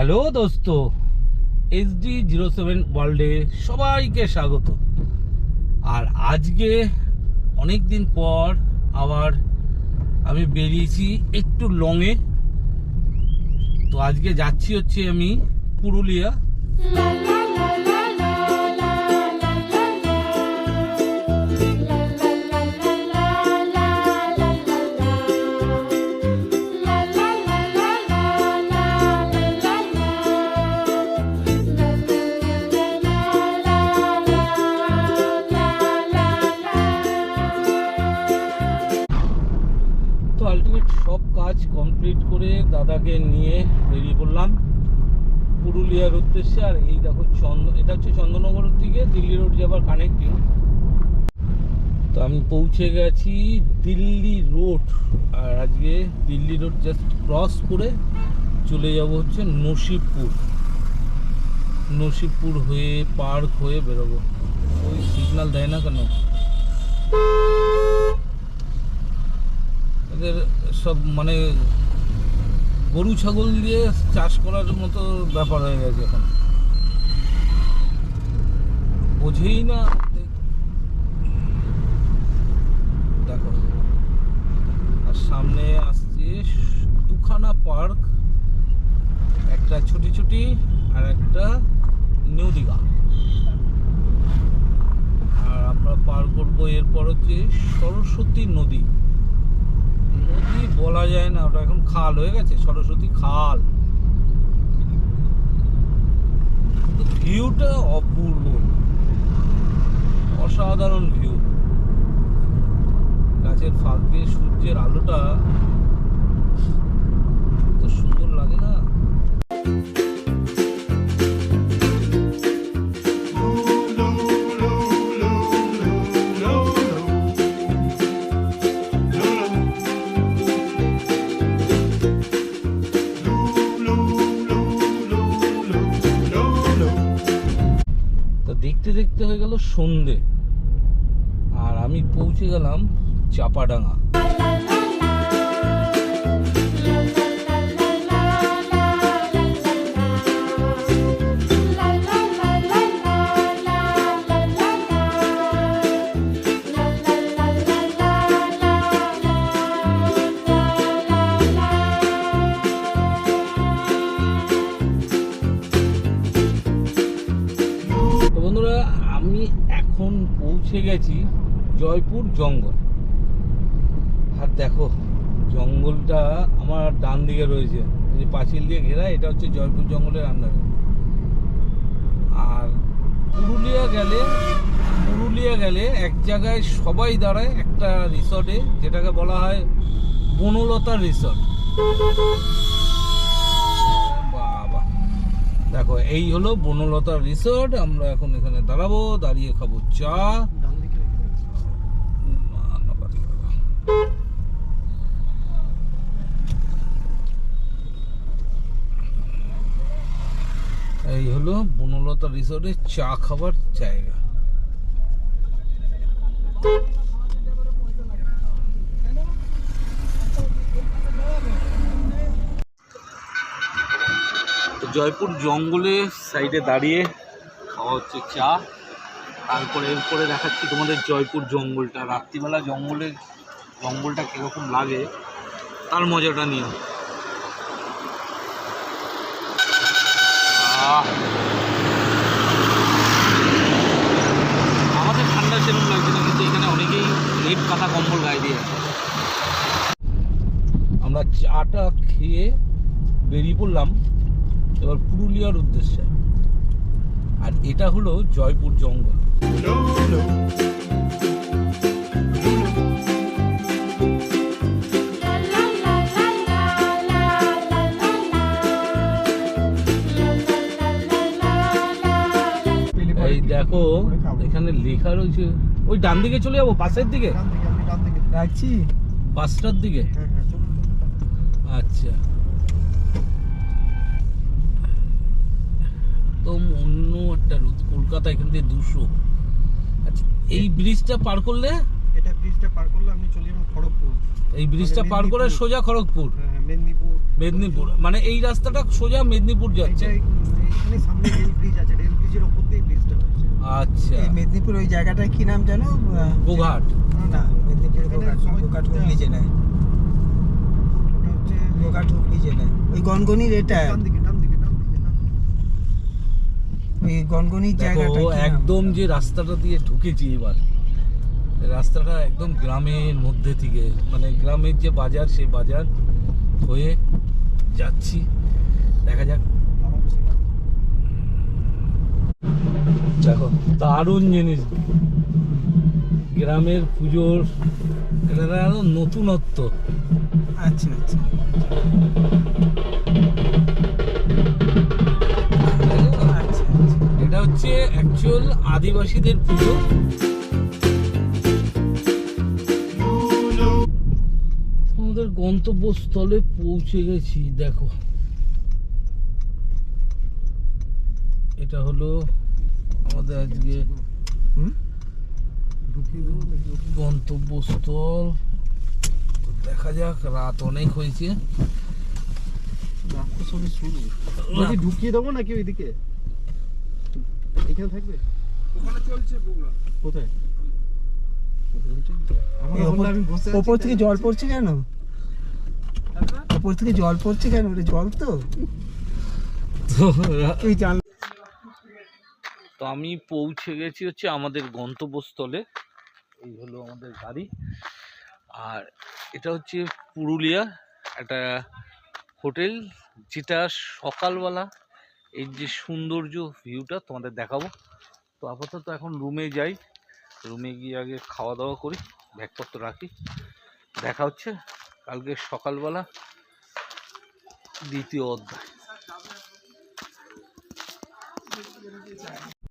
Hello দোস্ত HD zero seven ওয়ার্ল্ডে সবাইকে স্বাগত। আর আজকে অনেক দিন পর আবার আমি বেরিয়েছি একটু লংয়ে তো আজকে যাচ্ছি হচ্ছে আমি পুরুলিয়া। সব কাজ কমপ্লিট করে দাদাকে নিয়ে বেরিয়ে পড়লাম। পুরুলিয়ার উদ্দেশ্যে, আর এই দেখো চন্দ, এটা হচ্ছে চন্দননগর থেকে দিল্লি রোড যাবার কানেক্টিং তো আমি পৌঁছে গেছি দিল্লি রোড আর আজকে দিল্লি রোড জাস্ট ক্রস করে চলে যাব হচ্ছে নসিবপুর। নসিবপুর হয়ে পার্ক হয়ে বেরোবো। ওই সিগন্যাল দেয় না কেন? এদের সব মানে গরু, ছাগল দিয়ে চাষ করার মতো ব্যাপার হয়ে গেছে এখন। বোঝেই না দেখো, আর সামনে আসছে দুখানা পার্ক, একটা ছুটি ছুটি আর একটা নিউ দীঘা। আর আমরা পার করব এরপর হচ্ছে সরস্বতী নদী। বলা যায় না, ওটা এখন খাল হয়ে গেছে, সরস্বতী খাল। ভিউটা অপূর্ব। অসাধারণ ভিউ গাছের ফাঁক দিয়ে সূর্যের আলোটা দেখতে হয়ে গেল সন্ধে। আর আমি পৌঁছে গেলাম চাপাডাঙ্গা। গেছি জয়পুর জঙ্গল। আর দেখো, জঙ্গলটা আমার ডান দিকে রয়েছে। যে পাঁচিল দিয়ে ঘেরা, এটা হচ্ছে জয়পুর জঙ্গলের আন্ডারে। আর পুরুলিয়া গেলে পুরুলিয়া গেলে এক জায়গায় সবাই দাঁড়ায়, একটা রিসর্টে যেটাকে বলা হয় বনলতা রিসর্ট বাবা, দেখো, এই হলো বনলতা রিসর্ট আমরা এখন এখানে দাঁড়াবো, দাঁড়িয়ে খাব চা না, না, বাড়ি গেল। এই হলো বনলতা রিসর্টের চা খাবার জায়গা। জয়পুর জঙ্গলে সাইডে দাঁড়িয়ে খাওয়া হচ্ছে চা। তারপরে এরপরে দেখাচ্ছি তোমাদের জয়পুর জঙ্গলটা। রাত্রিবেলা জঙ্গলের জঙ্গলটা কীরকম লাগে, তার মজাটা নিও। আমাদের ঠান্ডা সেরকম লাগছে না, কিন্তু এখানে অনেকেই লেট পাতা কম্বল গায়ে দিয়ে আমরা চাটা খেয়ে বেরিয়ে পড়লাম, এবার পুরুলিয়ার উদ্দেশ্যে। আর এটা হলো জয়পুর জঙ্গল। দেখো এখানে লেখা রয়েছে। ওই ডান দিকে চলে যাব বাসের দিকে? রাখছি? বাসটার দিকে? হ্যাঁ হ্যাঁ আচ্ছা। তো অন্য একটা রুট কলকাতা এখান থেকে দুশো। আচ্ছা এই ব্রিজটা পার করলে? এটা ব্রিজটা পার করলে আপনি চলে যাবেন খড়গপুর। এই ব্রিজটা পার করে সোজা খড়গপুর? হ্যাঁ মেদিনীপুর। মেদিনীপুর। মানে এই রাস্তাটা সোজা মেদিনীপুর যাচ্ছে। এখানে সামনে রেল ব্রিজ আছে রেল ব্রিজের ওপর আচ্ছা। এই মেদিনীপুর ওই জায়গাটায় কি নাম জানো গোঘাট। না মেদিনীপুর গোঘাট গোঘাট হুগলি জেলায়। হচ্ছে গোঘাট হুগলি জেলায়। ওই গনগনির এটা। ওই গনগনির জায়গাটা একদম যে রাস্তাটা দিয়ে ঢুকেছি এবার। রাস্তাটা একদম গ্রামের মধ্যে থেকে মানে গ্রামের যে বাজার সেই বাজার হয়ে যাচ্ছি। দেখা যাক আরামসে। দেখো দারুণ জিনিস। গ্রামের পুজোর এটা আরও নতুনত্ব। আচ্ছা আচ্ছা। এটা হচ্ছে অ্যাকচুয়াল আদিবাসীদের পুজো। আমাদের গন্তব্যস্থলে পৌঁছে গেছি দেখো। এটা হলো আমাদের আজকে গন্তব্যস্থল। দেখা যাক রাত অনেক হয়েছে। ঢুকিয়ে দেবো নাকি ওইদিকে? এখানে থাকবে? ওখানে চলছে কোথায়? ওপর- আমি বসে থেকে জল পড়ছে কেন? ওপর থেকে জল পড়ছে কেন? ওটা জল তো। তো তুই জান তো আমি পৌঁছে গেছি হচ্ছে আমাদের গন্তব্যস্থলে। এই হলো আমাদের গাড়ি। আর এটা হচ্ছে পুরুলিয়া, একটা হোটেল যেটা সকালবেলা এই যে সৌন্দর্য ভিউটা তোমাদের দেখাবো। তো আপাতত এখন রুমে যাই। রুমে গিয়ে আগে খাওয়া দাওয়া করি, ব্যাগপত্র রাখি। দেখা হচ্ছে কালকে সকালবেলা দ্বিতীয় অধ্যায়।